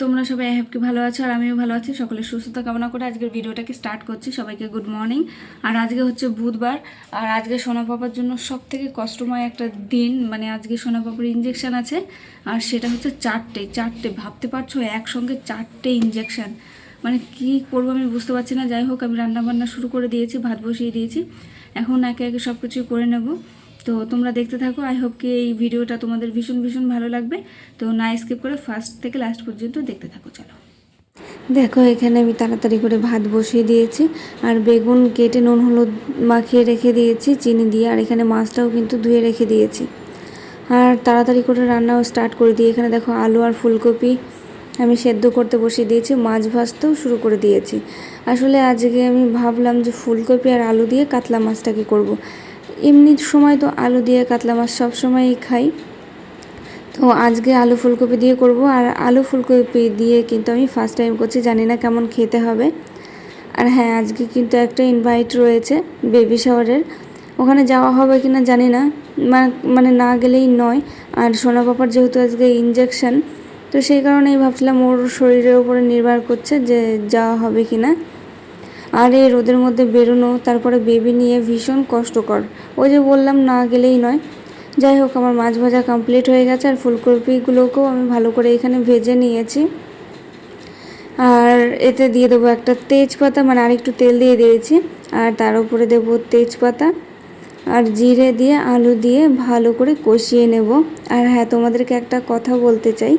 তোমরা সবাই হ্যাপকি ভালো আছো আর আমিও ভালো আছি। সকলের সুস্থতা কামনা করে আজকের ভিডিওটাকে স্টার্ট করছি। সবাইকে গুড মর্নিং আর আজকে হচ্ছে বুধবার। আর আজকে সোনা পাপার জন্য সব থেকে কষ্টময় একটা দিন। মানে আজকে সোনা পাপার ইঞ্জেকশান আছে। আর সেটা হচ্ছে চারটে। চারটে। ভাবতে পারছ? একসঙ্গে চারটে ইঞ্জেকশন মানে কি করব আমি বুঝতে পারছি না। যাই হোক, আমি রান্না বান্না শুরু করে দিয়েছি, ভাত বসিয়ে দিয়েছি। এখন একে একে সব কিছুই করে নেব। তো তোমরা দেখতে থাকো আই হোপ কি এই ভিডিওটা তোমাদের ভীষণ ভীষণ ভালো লাগবে। তো না স্কিপ করে ফার্স্ট থেকে লাস্ট পর্যন্ত দেখতে থাকো, চলো। দেখো, এখানে আমি তাড়াতাড়ি করে ভাত বসিয়ে দিয়েছি, আর বেগুন কেটে নুন হলুদ মাখিয়ে রেখে দিয়েছি, চিনি দিয়ে, আর এখানে মাছটাও কিন্তু ধুয়ে রেখে দিয়েছি। আর তাড়াতাড়ি করে রান্নাও স্টার্ট করে দিই। এখানে দেখো আলু আর ফুলকপি আমি সেদ্ধ করতে বসিয়ে দিয়েছি, মাছ ভাজতেও শুরু করে দিয়েছি। আসলে আজকে আমি ভাবলাম যে ফুলকপি আর আলু দিয়ে কাতলা মাছটাকে করব। এমনি সময় তো আলু দিয়ে কাতলা মাছ সব সময়ই খাই। তো আজকে আলু ফুলকপি দিয়ে করব আর আলু ফুলকপি দিয়ে কিন্তু আমি ফার্স্ট টাইম করছি, জানি না কেমন খেতে হবে। আর হ্যাঁ আজকে কিন্তু একটা ইনভাইট রয়েছে বেবি শাওয়ারের ওখানে যাওয়া হবে কি না জানি না মানে না গেলেই নয়। আর সোনা পাপার যেহেতু আজকে ইঞ্জেকশন তো সেই কারণেই ভাবছিলাম ওর শরীরের উপরে নির্ভর করছে যে যাওয়া হবে কি না আর এই রোদের মধ্যে বেরোনো, তারপরে বেবি নিয়ে ভীষণ কষ্টকর। ওই যে বললাম, না গেলেই নয়। যাই হোক, আমার মাছ ভাজা কমপ্লিট হয়ে গেছে, আর ফুলকপিগুলোকেও আমি ভালো করে এখানে ভেজে নিয়েছি। আর এতে দিয়ে দেবো একটা তেজপাতা মানে আরেকটু তেল দিয়ে দিয়েছি, আর তার উপরে দেবো তেজপাতা, আর জিরে দিয়ে, আলু দিয়ে ভালো করে কষিয়ে নেব। আর হ্যাঁ তোমাদেরকে একটা কথা বলতে চাই।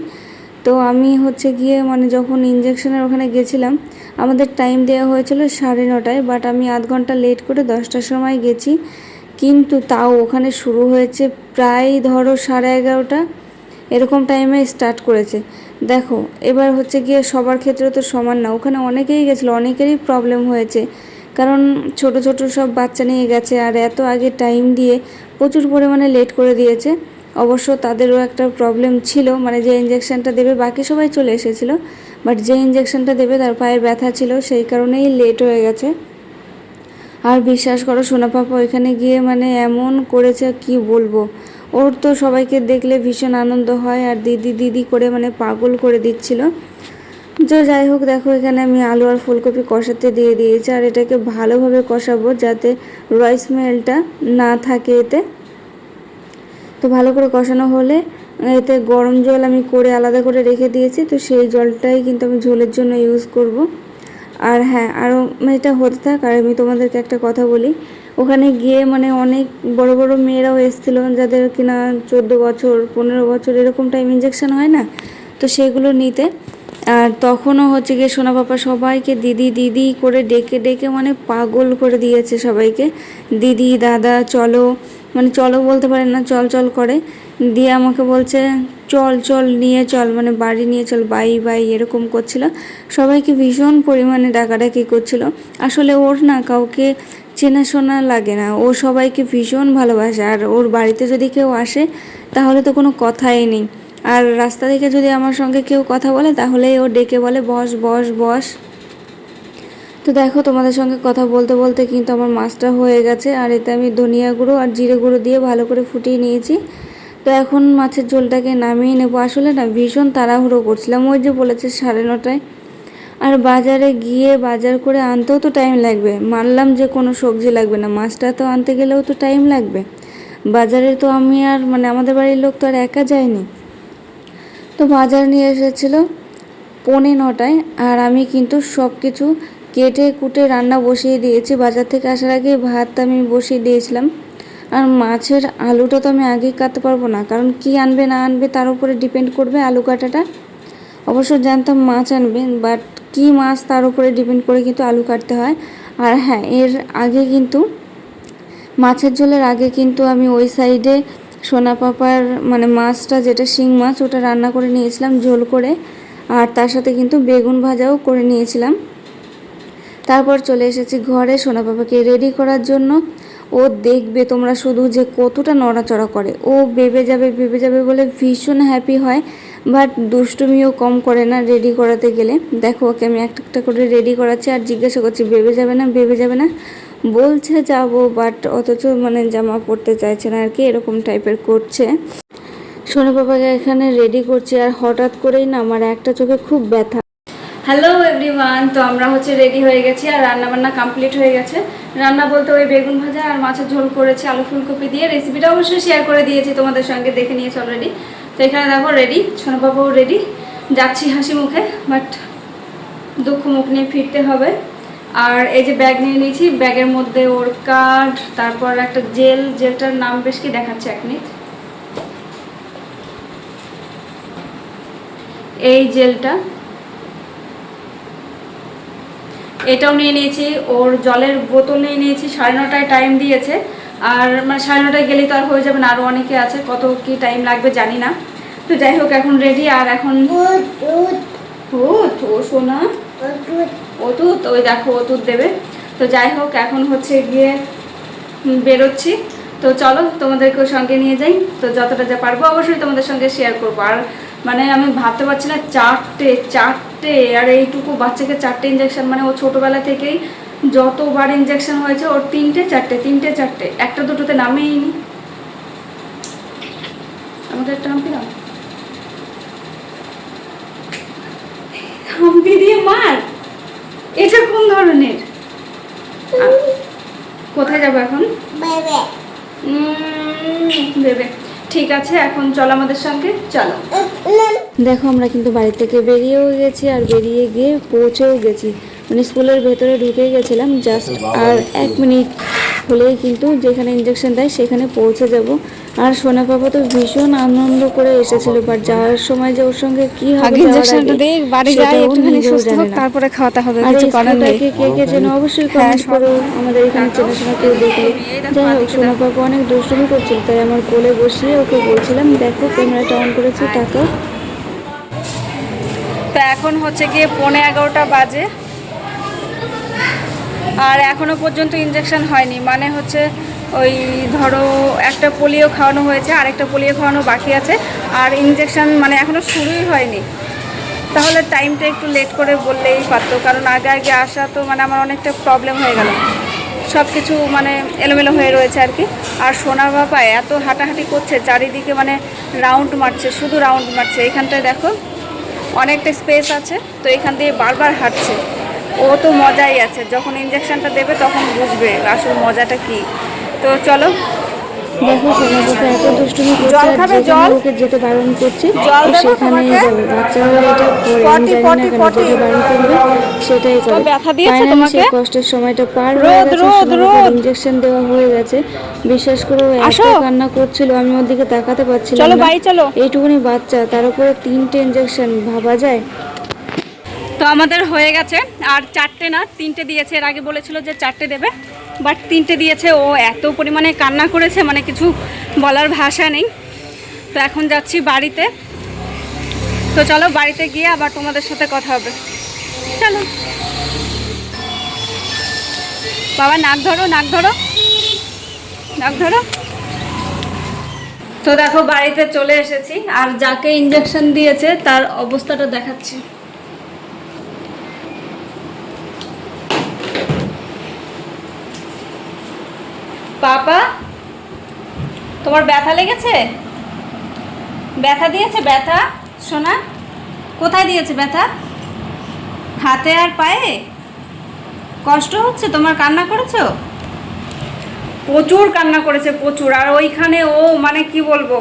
তো আমি হচ্ছে গিয়ে মানে যখন ইঞ্জেকশনের ওখানে গেছিলাম আমাদের টাইম দেওয়া হয়েছিল সাড়ে নটায় বাট আমি আধ ঘণ্টা লেট করে দশটার সময় গেছি। কিন্তু তাও ওখানে শুরু হয়েছে প্রায় ধরো সাড়ে এগারোটা। এরকম টাইমে স্টার্ট করেছে। দেখো, এবার হচ্ছে গিয়ে সবার ক্ষেত্রে তো সমান না। ওখানে অনেকেই গেছিল, অনেকেরই প্রবলেম হয়েছে। কারণ ছোট ছোট সব বাচ্চা নিয়ে গেছে আর এত আগে টাইম দিয়ে প্রচুর পরিমাণে লেট করে দিয়েছে। অবশ্য তাদেরও একটা প্রবলেম ছিল মানে যে ইঞ্জেকশনটা দেবে, বাকি সবাই চলে এসেছিল। বাট যে ইঞ্জেকশনটা দেবে, তার পায়ে ব্যথা ছিল, সেই কারণেই লেট হয়ে গেছে। আর বিশ্বাস করো, সোনা পাপা ওইখানে গিয়ে মানে এমন করেছে, কি বলব? ওর তো সবাইকে দেখলে ভীষণ আনন্দ হয়, আর দিদি দিদি করে মানে পাগল করে দিচ্ছিল। তো যাই হোক, দেখো, এখানে আমি আলু আর ফুলকপি কষাতে দিয়ে দিয়েছি, আর এটাকে ভালোভাবে কষাবো যাতে রয় স্মেলটা না থাকে এতে। তো ভালো করে কষানো হলে এতে গরম জল আমি করে আলাদা করে রেখে দিয়েছি, তো সেই জলটাই কিন্তু আমি ঝোলের জন্য ইউজ করব। আর হ্যাঁ আরও এটা হতে থাক, আর আমি তোমাদেরকে একটা কথা বলি। ওখানে গিয়ে মানে অনেক বড় বড় মেয়েরাও এসেছিল, যাদের কিনা চোদ্দ বছর, পনেরো বছর এরকম টাইম ইঞ্জেকশন হয় না, তো সেগুলো নিতে। আর তখনও হচ্ছে গিয়ে সোনা পাপা সবাইকে দিদি দিদি করে ডেকে ডেকে মানে পাগল করে দিয়েছে সবাইকে। দিদি, দাদা, চলো মানে চলো বলতে পারে না, চল চল করে। দিয়ে আমাকে বলছে, চল চল, নিয়ে চল মানে বাড়ি নিয়ে চল, বাই বাই, এরকম করছিল। সবাইকে ভীষণ পরিমাণে ডাকাডাকি করছিল। আসলে ওর না কাউকে চেনাশোনা লাগে না। ও সবাইকে ভীষণ ভালোবাসে। আর ওর বাড়িতে যদি কেউ আসে, তাহলে তো কোনো কথাই নেই। আর রাস্তা থেকে যদি আমার সঙ্গে কেউ কথা বলে, তাহলেই ও ডেকে বলে, বস বস বস। তো দেখো, তোমাদের সঙ্গে কথা বলতে বলতে কিন্তু আমার মাছটা হয়ে গেছে। আর এতে আমি ধনিয়া গুঁড়ো আর জিরে গুঁড়ো দিয়ে ভালো করে ফুটিয়ে নিয়েছি। তো এখন মাছের ঝোলটাকে নামিয়ে নেব। আসলে না, ভীষণ তাড়াহুড়ো করছিলাম। ওই যে বলেছে সাড়ে নটায়। আর বাজারে গিয়ে বাজার করে আনতেও তো টাইম লাগবে। মানলাম যে কোনো সবজি লাগবে না। মাছটা তো আনতে গেলেও তো টাইম লাগবে। বাজারে তো আমি আর মানে আমাদের বাড়ির লোক তো আর একা যায়নি। তো বাজার নিয়ে এসেছিল পৌনে নটায়। আর আমি কিন্তু সব কিছু কেটে কুটে রান্না বসিয়ে দিয়েছি। বাজার থেকে আসার আগে ভাত আমি বসিয়ে দিয়েছিলাম। আর মাছের আলুটা তো আমি আগেই কাটতে পারব না, কারণ কি আনবে না আনবে তার উপরে ডিপেন্ড করবে আলু কাটাটা। অবশ্য জানতাম মাছ আনবে বাট কি মাছ তার উপরে ডিপেন্ড করে কিন্তু আলু কাটতে হয়। আর হ্যাঁ এর আগে কিন্তু, মাছের ঝোলের আগে কিন্তু আমি ওই সাইডে সোনা পাপার মানে মাছটা, যেটা শিং মাছ, ওটা রান্না করে নিয়েছিলাম ঝোল করে। আর তার সাথে কিন্তু বেগুন ভাজাও করে নিয়েছিলাম। তারপর চলে এসেছি ঘরে, সোনা পাপাকে রেডি করার জন্য। ও দেখবে তোমরা শুধু যে কতটা নড়াচড়া করে। ও বেবে যাবে বেবে যাবে বলে ভীষণ হ্যাপি হয় বাট দুষ্টুমিও কম করে না রেডি করাতে গেলে। দেখো ওকে আমি একটা একটা করে রেডি করাচ্ছি আর জিজ্ঞাসা করছি বেবে যাবে না বেবে যাবে না? বলছে যাব বাট অথচ মানে জামা পরতে চাইছে না আর কি এরকম টাইপের করছে। সোনা পাপাকে এখানে রেডি করছি আর হঠাৎ করেই না আমার একটা চোখে খুব ব্যথা। হ্যালো এভরিওয়ান তো আমরা হচ্ছে রেডি হয়ে গেছি আর রান্না বান্না কমপ্লিট হয়ে গেছে। রান্না বলতে ওই বেগুন ভাজা আর মাছের ঝোল করেছি, আলু ফুলকপি দিয়ে। রেসিপিটা অবশ্যই শেয়ার করে দিয়েছি, তোমাদের সঙ্গে দেখে নিয়েছি অলরেডি তো এখানে দেখো রেডি সোনাবাবুও রেডি যাচ্ছি হাসি মুখে বাট দুঃখ মুখ নিয়ে ফিরতে হবে। আর এই যে ব্যাগ নিয়ে নিয়েছি ব্যাগের মধ্যে ওর কার্ড তারপর একটা জেল জেলটার নাম বেশ কি দেখাচ্ছে এক মিনিট এই জেলটা এটাও নিয়ে নিয়েছি ওর জলের বোতল নিয়ে নিয়েছি সাড়ে নটায় টাইম দিয়েছে। আর মানে সাড়ে নটায় গেলেই তো আর হয়ে যাবে না আরও অনেকে আছে কত কি টাইম লাগবে জানি না। তো যাই হোক এখন রেডি আর এখন ও সোনা। অতুত ওই দেখো অতুত দেবে। তো যাই হোক এখন হচ্ছে গিয়ে বেরোচ্ছি। তো চলো তোমাদেরকেও সঙ্গে নিয়ে যাই। তো যতটা যা পারব অবশ্যই তোমাদের সঙ্গে শেয়ার করব। আর মানে আমি ভাবতে পারছি না চারটে চারটে আর এইটুকু বাচ্চাকে চারটে ইঞ্জেকশন মানে ও ছোটোবেলা থেকেই যতবার ইঞ্জেকশন হয়েছে ওর তিনটে চারটে তিনটে চারটে একটা দুটোতে নামেই নি আমাদের একটা হাম্পি হাম্পি দিয়ে মার! এটা কোন ধরনের? কোথায় যাব এখন? দেবে ঠিক আছে এখন চলো আমাদের সঙ্গে চলো। দেখো আমরা কিন্তু বাড়ি থেকে বেরিয়েও গেছি আর বেরিয়ে গিয়ে পৌঁছেও গেছি। মানে স্কুলের ভেতরে ঢুকে গেছিলাম জাস্ট আর এক মিনিট হলেই কিন্তু যেখানে ইঞ্জেকশন দেয় সেখানে পৌঁছে যাব। আর সোনা পাপা তো ভীষণ আনন্দ করে এসেছিল বাট যাওয়ার সময় যে ওর সঙ্গে কি হবে ইঞ্জেকশনটা আগে, বাড়ি যাই একটুখানি সুস্থ হোক তারপরে খাওয়াতে হবে কিছু করার নেই। কে কে যেন অবশ্যই হ্যাঁ, কমেন্ট করো আমাদের এখানে চেনাশোনা কেউ দেখলে। যাই হোক সোনা পাপা অনেক দুষ্টুমি করছিল তাই আমার কোলে বসিয়ে ওকে বলছিলাম দেখো ক্যামেরাটা অন করেছি টাকা। তো এখন হচ্ছে গিয়ে পৌনে এগারোটা বাজে। আর এখনও পর্যন্ত ইঞ্জেকশন হয়নি। মানে হচ্ছে ওই ধরো একটা পোলিও খাওয়ানো হয়েছে আর একটা পোলিও খাওয়ানো বাকি আছে, আর ইঞ্জেকশন মানে এখনও শুরুই হয়নি। তাহলে টাইমটা একটু লেট করে বললেই পারতো, কারণ আগে আগে আসা তো মানে আমার অনেকটা প্রবলেম হয়ে গেল। সব কিছু মানে এলোমেলো হয়ে রয়েছে আর কি। আর সোনা বাবা এত হাঁটাহাঁটি করছে, চারিদিকে মানে রাউন্ড মারছে, শুধু রাউন্ড মারছে। এখানটায় দেখো, অনেকটা স্পেস আছে, তো এখান দিয়ে বারবার হাঁটছে। ও তো মজাই আছে। যখন ইঞ্জেকশনটা দেবে তখন বুঝবে আসল মজাটা কি। তো চলো। দেখো এত দুষ্টুমি করছে জল যেতে বারণ করছে। জল ও দেবো সেখানেই তোমাকে? যাবে। বাচ্চারা এটা পটি, পটি, পটি। বারণ করবে। সেটাই করে ব্যথা দিয়েছে তোমাকে? সেই কষ্টের সময়টা পার হয়ে গেছে। দেওয়া হয়ে গেছে। বিশ্বাস করে এত। কান্না করছিল আমি ওর দিকে তাকাতে পারছিলাম চলো বাড়ি চলো। এইটুকুনি বাচ্চা তার উপরে তিনটে ইঞ্জেকশন ভাবা যায়? তো আমাদের হয়ে গেছে। আর চারটে না, তিনটে দিয়েছে। এর আগে বলেছিল যে চারটে দেবে। বাট তিনটে দিয়েছে। ও এত পরিমাণে কান্না করেছে মানে কিছু বলার ভাষা নেই। তো এখন যাচ্ছি বাড়িতে। তো চলো বাড়িতে গিয়ে আবার তোমাদের সাথে কথা হবে। চলো। বাবা, নাক ধরো নাক ধরো। নাক ধরো। তো দেখো, বাড়িতে চলে এসেছি। আর যাকে ইঞ্জেকশন দিয়েছে, তার অবস্থাটা দেখাচ্ছি। পাপা তোমার ব্যথা লেগেছে? ব্যথা দিয়েছে, ব্যথা? সোনা, কোথায় দিয়েছে ব্যথা? হাতে আর পায়ে? কষ্ট হচ্ছে? তোমার কান্না করেছ? প্রচুর কান্না করেছে, প্রচুর। আর ওইখানে ও মানে কি বলব,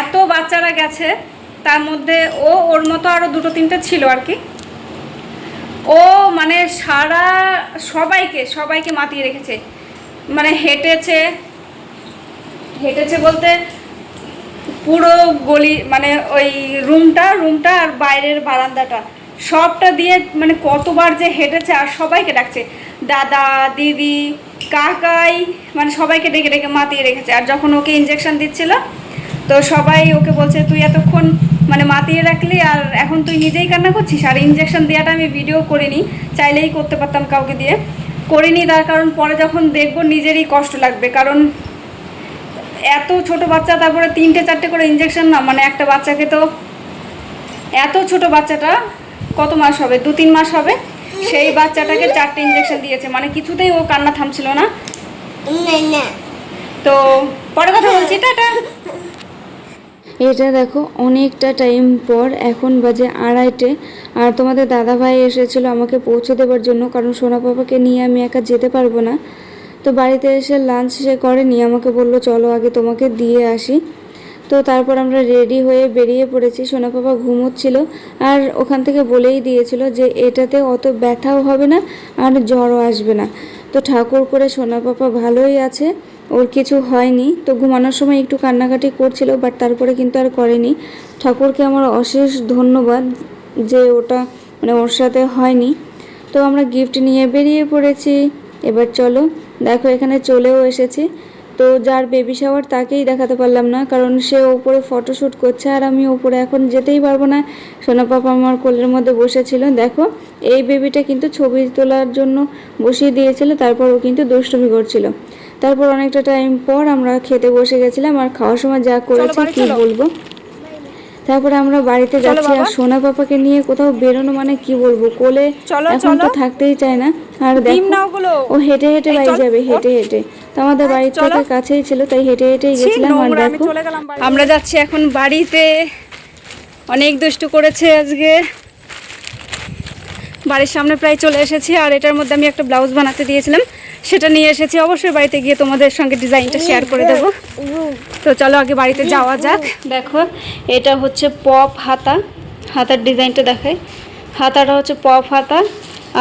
এত বাচ্চারা গেছে, তার মধ্যে ও, ওর মতো আরও দুটো তিনটে ছিল আর কি। ও মানে সারা সবাইকে সবাইকে মাতিয়ে রেখেছে। মানে হেঁটেছে হেঁটেছে বলতে পুরো গলি মানে ওই রুমটা রুমটা আর বাইরের বারান্দাটা। সবটা দিয়ে মানে কতবার যে হেঁটেছে আর সবাইকে ডাকছে। দাদা, দিদি, কাকাই মানে সবাইকে ডেকে ডেকে মাতিয়ে রেখেছে। আর যখন ওকে ইঞ্জেকশন দিচ্ছিল, তো সবাই ওকে বলছে, তুই এতক্ষণ মানে মাতিয়ে রাখলি আর এখন তুই নিজেই কান্না করছিস? আর ইঞ্জেকশন দেওয়াটা আমি ভিডিও করিনি, চাইলেই করতে পারতাম কাউকে দিয়ে। করিনি তার কারণ পরে যখন দেখব নিজেরই কষ্ট লাগবে। কারণ এত ছোট বাচ্চা তারপরে তিনটে চারটে করে ইঞ্জেকশন না মানে একটা বাচ্চাকে তো এত ছোট বাচ্চাটা কত মাস হবে? দু তিন মাস হবে? সেই বাচ্চাটাকে চারটে ইঞ্জেকশন দিয়েছে। মানে কিছুতেই ও কান্না থামছিল না। তো পরে কথা বলছি টাটা। এটা দেখো, অনেকটা টাইম পর এখন বাজে আড়াইটে। আর তোমাদের দাদা ভাই এসেছিল আমাকে পৌঁছে দেওয়ার জন্য, কারণ সোনা পাপাকে নিয়ে আমি একা যেতে পারব না। তো বাড়িতে এসে লাঞ্চ সে করেনি, আমাকে বলল, চলো আগে তোমাকে দিয়ে আসি। তো তারপর আমরা রেডি হয়ে বেরিয়ে পড়েছি। সোনা পাপা ঘুমোচ্ছিল আর ওখান থেকে বলেই দিয়েছিল যে এটাতে অত ব্যথাও হবে না আর জ্বরও আসবে না। তো ঠাকুর করে সোনা পাপা ভালোই আছে, ওর কিছু হয়নি। তো ঘুমানোর সময় একটু কান্নাকাটি করছিল বাট তারপরে কিন্তু আর করেনি। ঠাকুরকে আমার অশেষ ধন্যবাদ যে ওটা মানে ওর সাথে হয়নি। তো আমরা গিফট নিয়ে বেরিয়ে পড়েছি। এবার চলো, দেখো এখানে চলেও এসেছি। তো যার বেবি শাওয়ার তাকেই দেখাতে পারলাম না কারণ সে ওপরে ফটোশ্যুট করছে আর আমি ওপরে এখন যেতেই পারব না। সোনা পাপা আমার কোলের মধ্যে বসেছিল দেখো এই বেবিটা কিন্তু ছবি তোলার জন্য বসিয়ে দিয়েছিল তারপর ও কিন্তু দুষ্টুমি করছিল। তারপর অনেকটা টাইম পর আমরা খেতে বসে গেছিলাম আর খাওয়ার সময় যা করেছি কি বলব? তারপরে আমরা বাড়িতে যাচ্ছি আর সোনা পাপাকে নিয়ে কোথাও বেরোনো মানে কি বলব? কোলে এখন তো থাকতেই চায় না। আর দেখো ও হেঁটে হেঁটে বাড়ি যাবে হেঁটে হেঁটে। তো আমাদের বাড়ি থেকে কাছেই ছিল তাই হেঁটে হেঁটেই ছি, গেছিলাম আর দেখো। চলে গেলাম বাড়ি। আমরা যাচ্ছি এখন বাড়িতে। অনেক দুষ্টু করেছে আজকে। বাড়ির সামনে প্রায় চলে এসেছি আর এটার মধ্যে আমি একটা ব্লাউজ বানাতে দিয়েছিলাম। সেটা নিয়ে এসেছি। অবশ্যই বাড়িতে গিয়ে তোমাদের সঙ্গে ডিজাইনটা শেয়ার করে দেবো। তো চলো আগে বাড়িতে যাওয়া যাক। দেখো এটা হচ্ছে পপ হাতা। হাতার ডিজাইনটা দেখায় হাতাটা হচ্ছে পপ হাতা।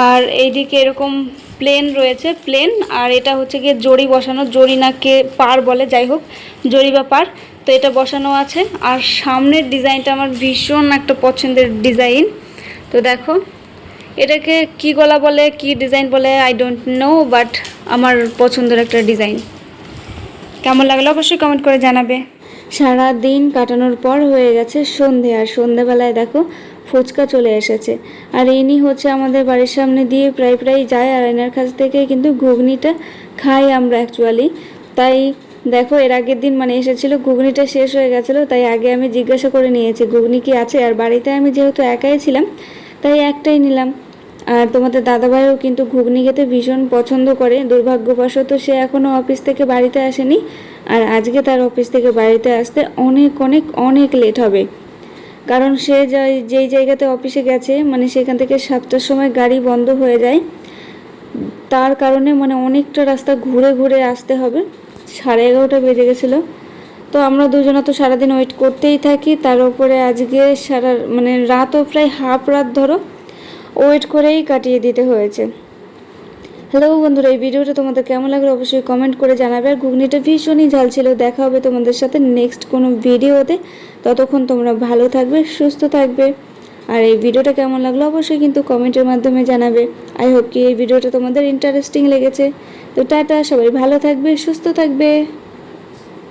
আর এইদিকে এরকম প্লেন রয়েছে প্লেন আর এটা হচ্ছে গিয়ে জড়ি বসানো। জড়ি না কে পার বলে যাই হোক জড়ি বা পার। তো এটা বসানো আছে। আর সামনের ডিজাইনটা আমার ভীষণ একটা পছন্দের ডিজাইন। তো দেখো এটাকে কি গলা বলে, কি ডিজাইন বলে আই ডোন্ট নো বাট আমার পছন্দের একটা ডিজাইন কেমন লাগল অবশ্যই কমেন্ট করে জানাবে। সারা দিন কাটানোর পর হয়ে গেছে সন্ধে, আর সন্ধেবেলায় দেখো ফুচকা চলে এসেছে। আর ইনি হচ্ছে আমাদের বাড়ির সামনে দিয়ে প্রায় প্রায় যায়, আর এনার কাছ থেকে কিন্তু ঘুগনিটা খাই আমরা অ্যাকচুয়ালি তাই দেখো, এর আগের দিন মানে এসেছিল, ঘুগনিটা শেষ হয়ে গেছিল, তাই আগে আমি জিজ্ঞাসা করে নিয়েছি, ঘুগনি কি আছে? আর বাড়িতে আমি যেহেতু একাই ছিলাম, তাই একটাই নিলাম। আর তোমাদের দাদাভাইও কিন্তু ঘুগনি খেতে ভীষণ পছন্দ করে। দুর্ভাগ্যবশত সে এখনও অফিস থেকে বাড়িতে আসেনি। আর আজকে তার অফিস থেকে বাড়িতে আসতে অনেক অনেক অনেক লেট হবে। কারণ সে যাই- জায়গাতে অফিসে গেছে মানে সেখান থেকে সাতটার সময় গাড়ি বন্ধ হয়ে যায়। তার কারণে মানে অনেকটা রাস্তা ঘুরে ঘুরে আসতে হবে। সাড়ে এগারোটা বেজে গেছিল। তো আমরা দুজনে তো সারাদিন ওয়েট করতেই থাকি। তার উপরে আজকে সারা মানে রাতও প্রায় হাফ রাত ধরো। ওয়েট করেই কাটিয়ে দিতে হয়েছে। হ্যালো বন্ধুরা, এই ভিডিওটা তোমাদের কেমন লাগল অবশ্যই কমেন্ট করে জানাবে। আর ঘুগনিটা ভীষণই ঝাল ছিল। দেখা হবে তোমাদের সাথে নেক্সট কোনো ভিডিওতে। ততক্ষণ তোমরা ভালো থাকবে, সুস্থ থাকবে। আর এই ভিডিওটা কেমন লাগল অবশ্যই কিন্তু কমেন্টের মাধ্যমে জানাবে। আই হোপ কি এই ভিডিওটা তোমাদের ইন্টারেস্টিং লেগেছে। তো টাটা, সবাই ভালো থাকবে, সুস্থ থাকবে।